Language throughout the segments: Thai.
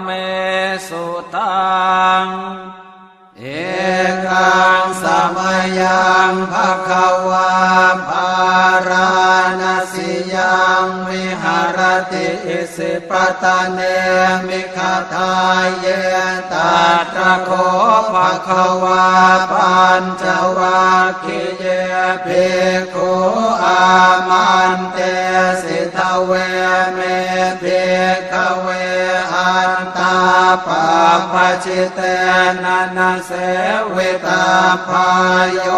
เมสุตัง เอกังสมยังภะคะวาภาราณสิยังวิหารติอิสิปตะเนมิคาทายเยตัตระโคภะคะวาปัญจวัคคีย์เยภิกขุอามันเตสิทเวเมภิกขเว ปาปชิเตนะนะเสวิตาพายโย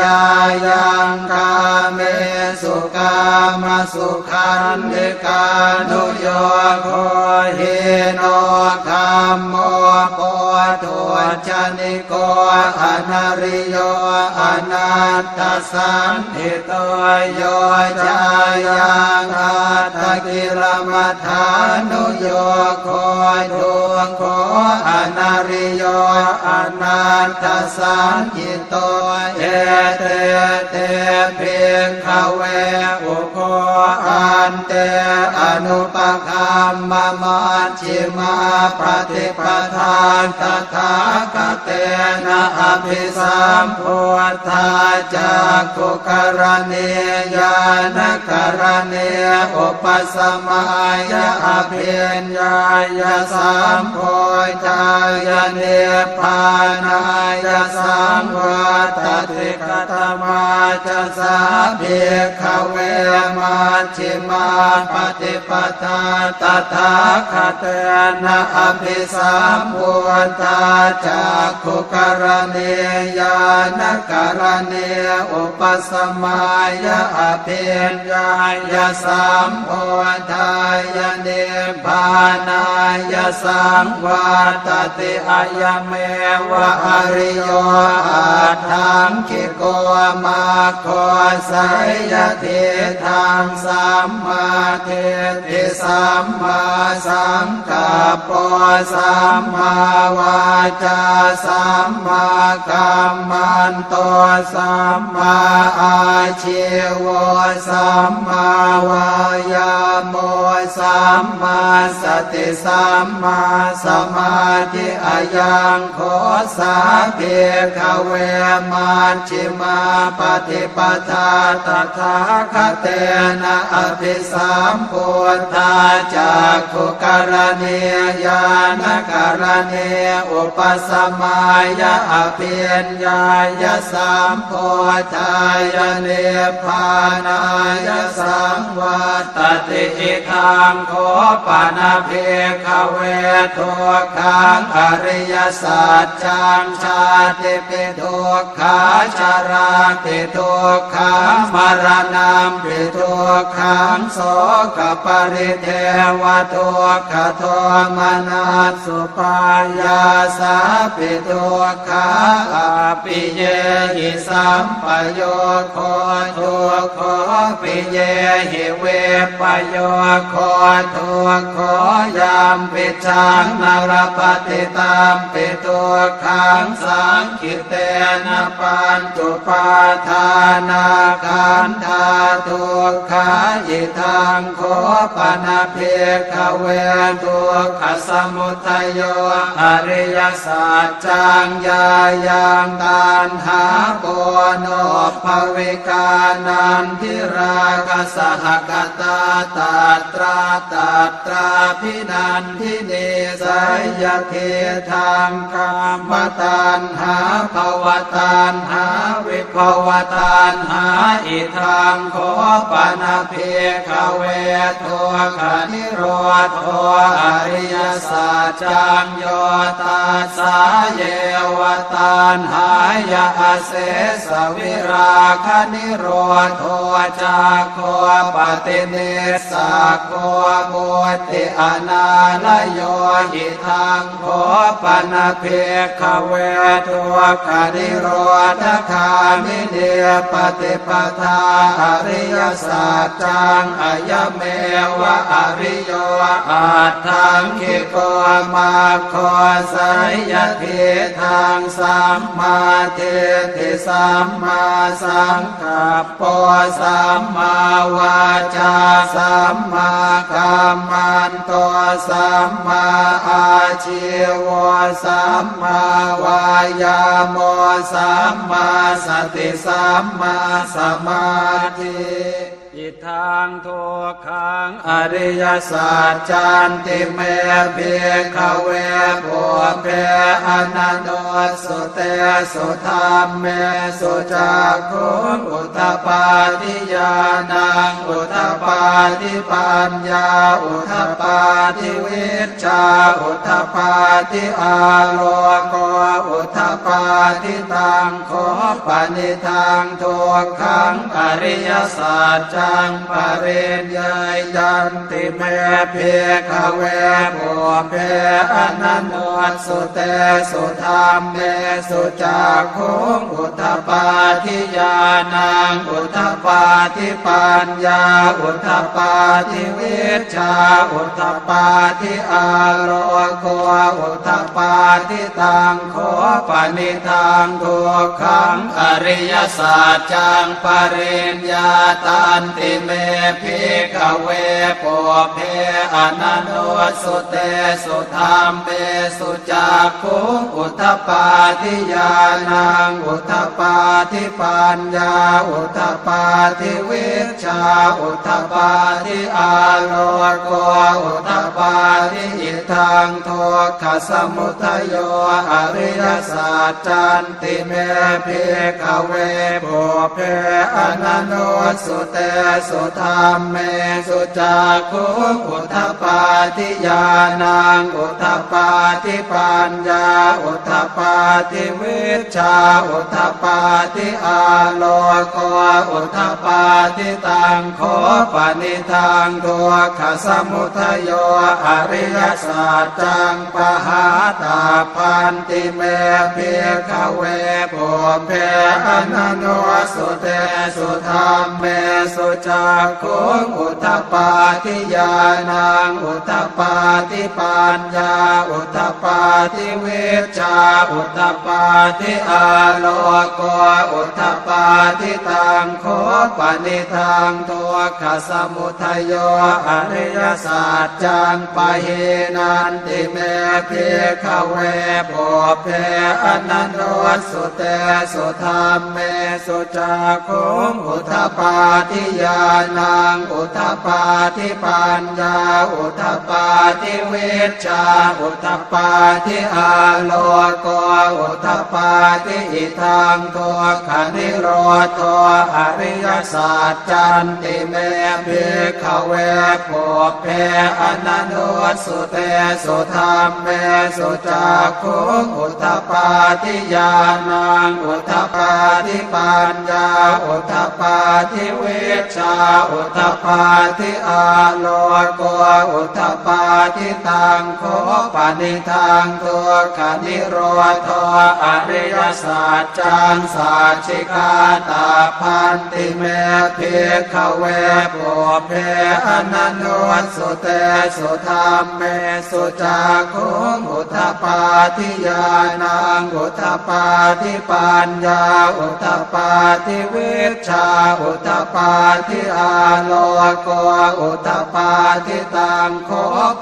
จายังกาเมสุกามสุขันธิกานุโยโคหิโนคัมโมโปทุชนิโกอนาริโยอนัตตสันติโตโยจายังอัตตกิรมัฐานุโยโคดวงโคอนาริโยอนันตสันติโตเอเตเตเพียงขเวอุโคอันเตอนุปคัมมะมัชิมาปฏิปทานตถาคเตนะอภิสัมพุทธาจากกุกรณียานกรณีอุปสมัยอภิญญายสัมโพธายเนปานายสังวัตติกตมาจะสาเพียขเวมัชชิมาปฏิปทาตถาคเตนะอภิสัมพุทธาจากขุกรณียานกรณีอุปสมัยอภิญญายสัมโพธายเนปานายสังวัตติอายเมวะอริโยอาทังคิโกมาโคสยเทธังสัมมาเทติสัมมาสังกัปปะสัมมาวาจาสัมมากัมมันโตสัมมาอาชีวสัมมาวายาโมสัมมาสติสัมมาสมาธิอายังโคสาเพียขเวมัชชิมาปฏิปทาตถาคเตนะอภิสัมพุทธาจากขุกรณียานกรณีอุปสมัยอภิญญายสัมโพธายเนพานายสังวัตติอิทังโคปานาเพขเวทุกขังอริยสัจจังชาติปิทุกขาชาราติทุกขังมรณะปิทุกขังโสกปริเทวทุกขโทมนัสสุปายาสาปิทุกขาอปิเยหิสัมปโยโคทุกขปิเยหิเวปโยโคทุกขยามปิชังนารปฏิตามปิทุกขังสังคิเตนะปัญจุปาทานาคันธาทุขายิทังโคปนาเพขเวทุกขสมุทยโยอริยสัจจังยายังตานหาปโนภวิกานันทิราคสหกตาตาตราตาตราพินันทิเนสยเททางกามตานหาภาวตานหาวิภวตานหาอิทังขอปนาเพขเวทัวขนิโรธอริยสัจจังโยตาสาเยวตานหายาเสสวิราคนิโรธจากโคปฏิเนสาโคบุติอนาลโยหิทังขอปนาเพขเวทัวขานิโรธคามิเนปฏิปทาอริยสัจจังอายเมวะอริโยอาทังคิโกมาโคสายยเททางสัมมาเทติสัมมาสังกัปปสัมมาวาจาสัมมากัมมันโตสัมมาอาชีวสัมมาวายาโมสัมมาสติสัมมาสมาธิิทังทุกขังอริยสัจจันติเมเพียขเวปุเพอนันโนสุเตสุธรรมเมสุจักขุอุตตปาทิยานังอุตตปาทิปัญญาอุตตปาทิวิชาอุตตปาทิอาโลโกอุตตปาทิตังโคปนิทังทุกขังอริยสัจจังปริญญายันติเมเพขเวปุเพอนันโนสุเตสุธรรมเมสุจักขุงอุตปาทิยานังอุตปาทิปัญญาอุตปาทิวิชาอุตปาทิอาโลโกอุตปาทิตังโคปนิทังทุกขังอริยสัจจังปริญญาตันติิเมพิกเวปุเพอนันโนสุเตสุธรรมเมสุจักขุงอุทปาทิยานังอุทปาทิปัญญาอุทปาทิวิชาอุทปาทิอาโลโกอุทปาทิอิทังโทขสมุทโยอริยสัจจันติเมพิกเวปุเพอนันโนสุเตสุธรรมเมสุจักขุงอุทปาทิยานังอุทปาทิปัญญาอุทปาทิวิชาอุทปาทิอาโลโกอุทปาทิตังโคปนิทังตัวขสมุทโยอริยสัจจังปหาตาพันติเมเพียขเวปุเพอนันโนสุเตสุธรรมเมสุจักขุงอุทปาทิยานังอุทปาทิปัญญาอุทปาทิเวชาอุทปาทิอาโลโกอุทปาทิตังโคปนิทังตัวขสมุทโยอริยสัจจังปะเฮนันติเมเพขเวปเพอนันโนสุเตสุธรรมเมสุจักขุงอุทปาทิยานังอุทปาทิปัญญาอุทปาทิวิชชาอุทธปาทิอาโลโกอุทปาทิอิทังตัวขันิโรธอริยสัจจันติเมพิขเวปุเพอนันโนสุเตสุธรรมเมสุจักขุอุทปาทิยานังอุทปาทิปัญญาอุทปาทิวิชชาอุทปาทิอาโลโกอุทปาทิตังโคปนิทังตัวขันิโรธอริยสัจจังสัจิกาตาพันติเมเพขเวปุเพอนันโนสุเตสุธรรมเมสุจักขุงอุทปาทิยานังอุทปาทิปัญญาอุทปาทิวิชาอุทปาทิอาโลโกอุทธปาทิตังโค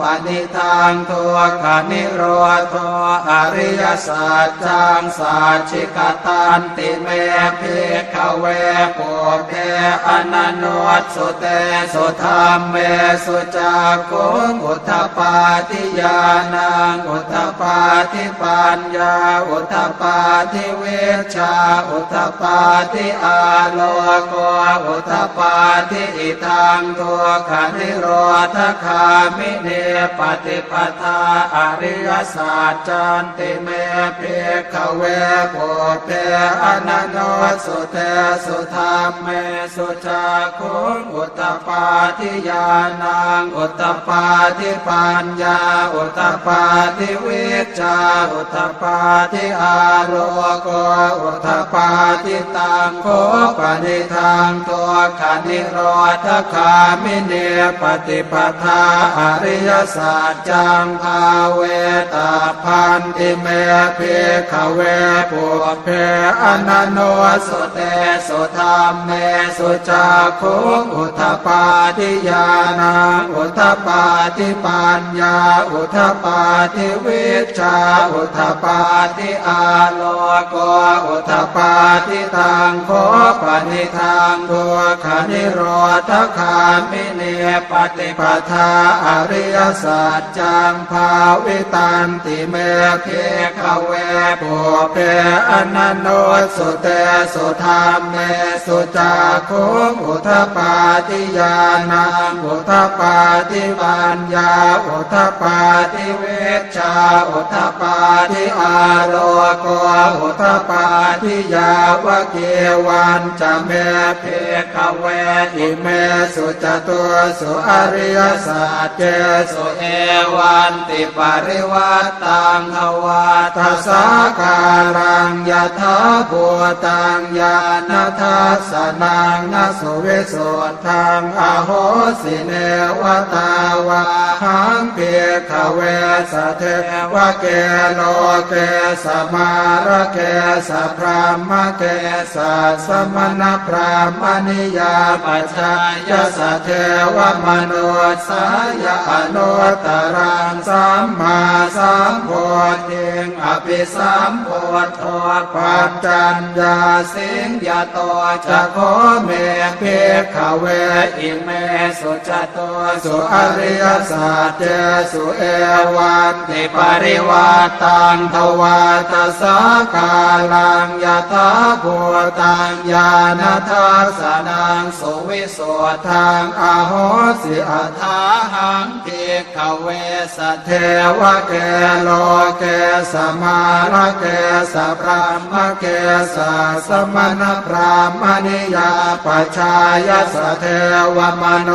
ปนิทังทุกขนิโรธอริยสัจจังสัจฉิกตันติเมพิขเวปุเพอนันโนสุเตสุธรรมเมสุจักขุงอุทปาทิยานังอุทปาทิปัญญาอุทปาทิเวชาอุทปาทิอาโลโกอุทปาทิอิทังตัวขันิโรธคามิเนปฏิปทาอริยสัจจันติเมเพขเวปุเพอนันโนสุเตสุธรรมเมสุจักขุงอุตปาทิยานังอุตปาทิปัญญาอุตปาทิวิชชาอุตปาทิอาโลโกอุตตปาทิตังโคปนิทังตัวขันนิโรธคามิเนปฏิปทาอริยสัจจังภาเวตาพันติเมเพขเวปุเพอนันโนสุเตสุธรรมเมสุจักขุอุทปาทิยานาอุทปาทิปัญญาอุทปาทิวิชาอุทปาทิอาโลโกอุทปาทิทางโคปนิทางทัวขานิโรธคามิเนปฏิปทาอริยสัจจังภาวิตันติเมเคขเวปุเพอนันโนสุเตสุธรรมเมสุจักขุอุทปาทิยานังอุทปาทิปัญญาอุทปาทิเวชาอุทปาทิอาโลโกอุทปาทิยาวะเกวันจะเมเพขเวอิเมสุจตัวสุอริยสัจเจสุเอวันติปริวัตตังอวาทัสสาการังยะถาภูตังญาณทัสสนังนสุวิสุทธังอโหสิเนวตาวาหังเปียขเวสเทวะเกโลเกสมาระเกสะพรามเกสะสมณพรามณิยาปัจจายสะเทวมนุสายอนุตตรังสัมมาสัมโพธิงอภิสัมโพธปัจจัญญาสิงยาโตจะโคเมเพขเวอิเมสุจโตสุอริยสัจเจสุเอวันติปริวัตังทวาตสาคาลังยถาภูตังญาณทัสนังสวิโสทธังอาโหสิอัฏฐาหังติขเวสเทวะเกโลเกสมาระเกสพรามเกสะสมณพรามณิยาปัจชายสเทวมโน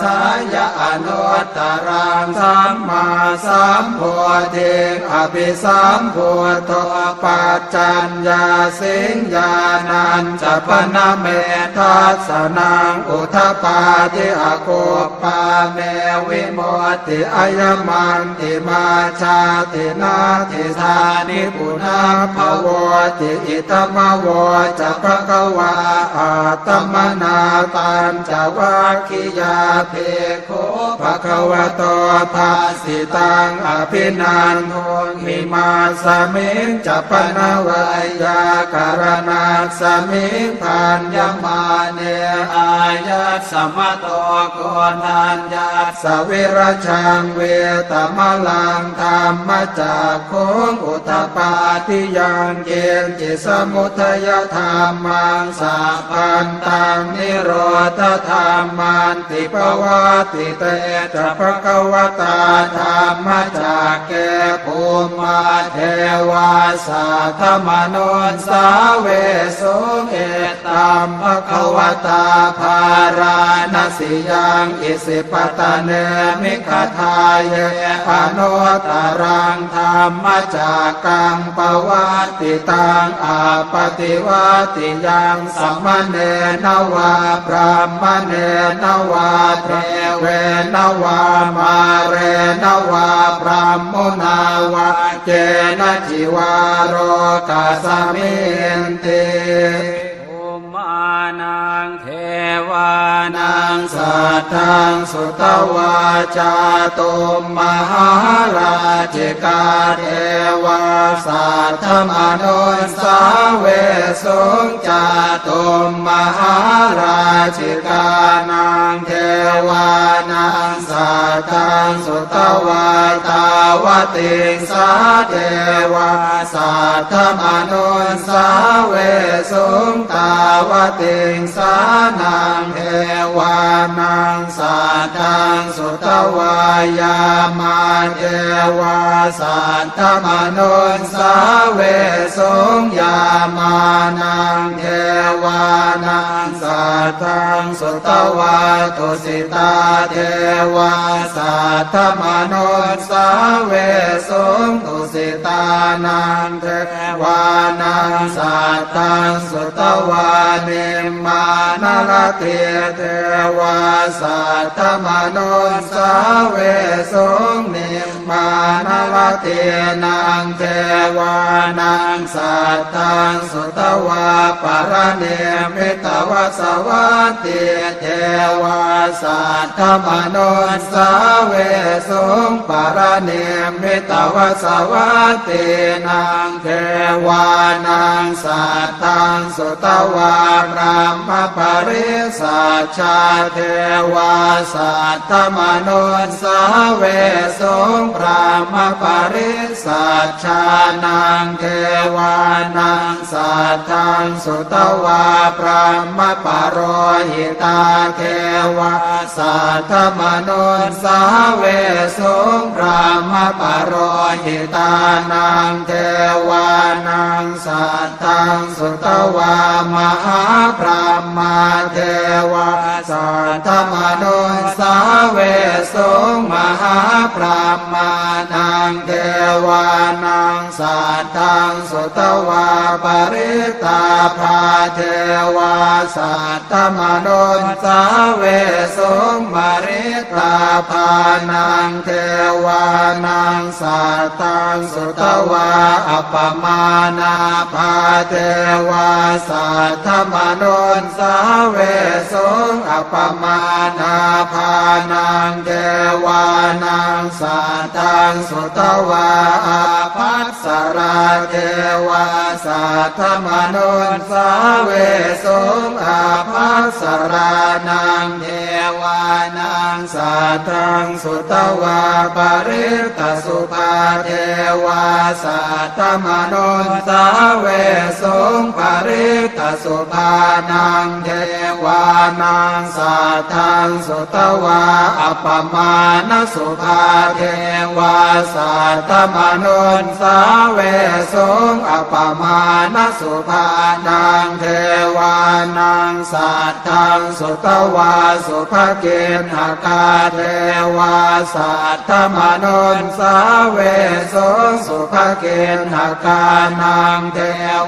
สายอนุตตรังสัมมาสัมโพธิอภิสัมโพธปัจจัญญาสิงญานันจปนเมทัสสนนังอุทปาทิอโคปาเมวิโมติอายมันติมาชาตินาติธานิปุนาภวติอิตมวจะภะคะวาอาตมนาตันจะวัคคิยาเพโคภะคะวะโตภาสิตังอภินันโทมิมาสมิงจะปนวายาการณาสมิงพันยมาเนอายะสมะโตโกนัญญาสวิรชังเวตมลังธรรมจากโคงอุตปาทิยังเกณจิสมุทยธรรมังสาพันตังนิโรธธรรมันติปวัติเตจะภะคะวตาธรรมจากแกภูมิมาเทวาสาธมโนสาเวสุเอตัมภะคะวตาภาราณสิยังอิสิปตะเนมิคทายเยอนุตตรังธรรมจากกังปวัติตังอาปฏิวัติยังสัมมเนนวาพรามเนนวาเทเวนวามาเรนวาพรามมุนาวาเจนะจิวารโรกาสมินติภูมานั งเทวานังสัทธังสุตวาจาตุมมหาราชิกาเทวาสัทธรรมนุสาเวสุงจาตุมมหาราชิกานางเทวานางสัทธังสุตวาตาวติงสาเทวาสัทธรรมนุสาเวสุงตาวติงสานางเทวานังสัทธังสุตวายามาเทวาสัทธมนุสาเวสงยามานังเทวานังสัทธังสุตวาตุสิตาเทวาสัทธมนุสาเวสงตุสิตานังเทวานังสัตตังสุตวานิมมานรเทเทวาสัตตมโนสาเวสงนิมานรเทนังเทวานังสัตตังสุตวาปรเนมิตวสวัตติเทวาสัตตมโนสาเวสงปรเนมิตวสวัตตินังเทวานังสัตตังสุตวาพรามปริสัชชาเทวาสัตตมโนสาเวสงพรามปริสัชชานังเทวานังสัตตังสุตวาพรามปโรหิตาเทวาสัตตมโนสาเวสงพรามปโรหิตานังเทวานังสัตตังสุตวามหาพรหมมาเทวาสัตตมโนสาเวสงมหาพรหมานังเทวานังสัตตังสุตวาปริตาภาเทวาสัตตมโนสาเวสงมริตาภานังเทวานังสัตตังสุตวาอัปปมานาภาเทวาสัตตมโนสาเวสงอัปมานาภานังเทวานังสัตตังสุตวาอาภัสสราเทวาสัตตมโนสาเวสงอาภัสสรานังเท วานังสัตตังสุตวาปริตสุภาเทวาสัตตมโนสาเวสงปริตสุภานังเทวานังสัตตังสุตวาอัปมาณสุภาเทวาสัตตมโนสาเวสงอัปมาณสุภานังเทวานังสัตตังสุตวาสุภเกณหากาเทวาสัตตมโนสาเวสงสุภเกณหากานังเท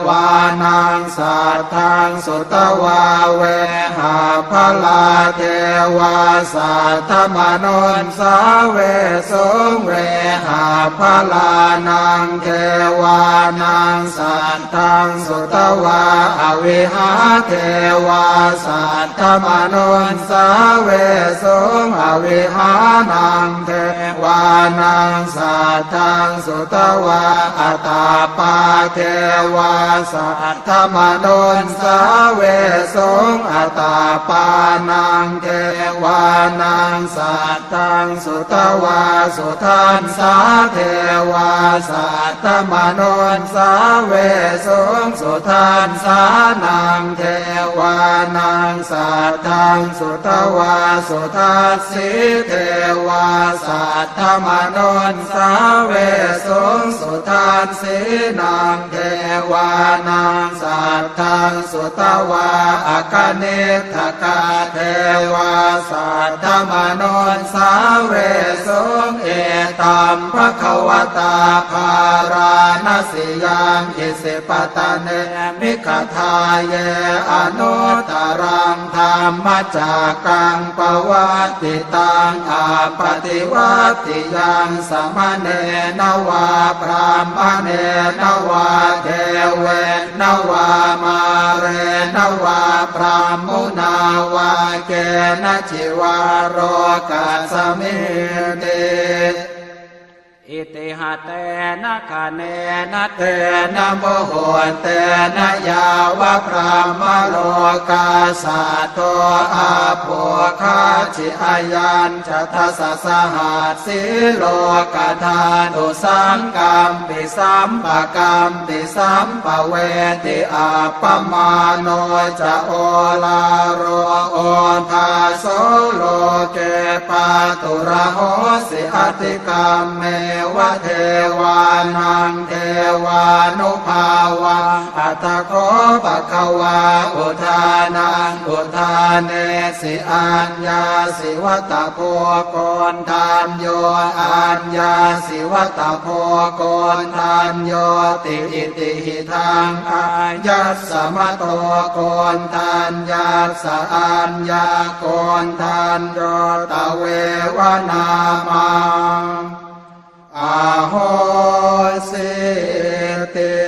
วานังสัตตังสุตวาเวหาพลาเทวาสัตตมโนสาเวสงเวหาพลานังเทวานังสัตตังสุตวาอวิหาเทวาสัตตมโนสาเวสงอวิหานังเทวานังสัตตังสุตวาอัตาปาเทวาสัตตมโนสาเวสงอัตาปานังเทวานังสัตตังสุตวาสุทันสาเทวาสัตตมโนสาเวสงสุทันสานังเทวานังสัตตังสุตวาสุทัสสิเทวาสัตตมโนสาเวสงสุทันสีนังเทวานังสัตตังสุตวาอากเนทกาเทวาสัตตมโนสาเวสงเอตัมภควตาภาราณสิยังอิสิปตะเนมิขทาเยอนุตรังธรรมจากกังปวัติตังอาปฏิวัติยังสมณเณนวาพรามเณนวาเทเวนวามาเรนวาพรามมุนาวาเกนจิวาโรกัสมิเต อิติหะเตนะคะเนนะเตเตนะโมโหเตนะยาวะพรามโลกาสาโตอาโภคาชิอายันจะทัสสะหัสสิโลกธานุสังกัมปิสัมปะกัมปิสัมปะเวติอาปมาโนจะโอลาโรโอภาโสโลเกปาตุระโหสิอติกรรมเมวเทวานังเทวานุภาวะอัตถโคปะคะวาอุทานังอุทานเนสิอัญญาสิวัตโพโกนทานโยอัญญาสิวัตโพโกนทานโยติอิติหิทังอายัสสมะโตโกนทานยัสสะอัญญาโกนทานโยตะเววนามังอา โหสิติ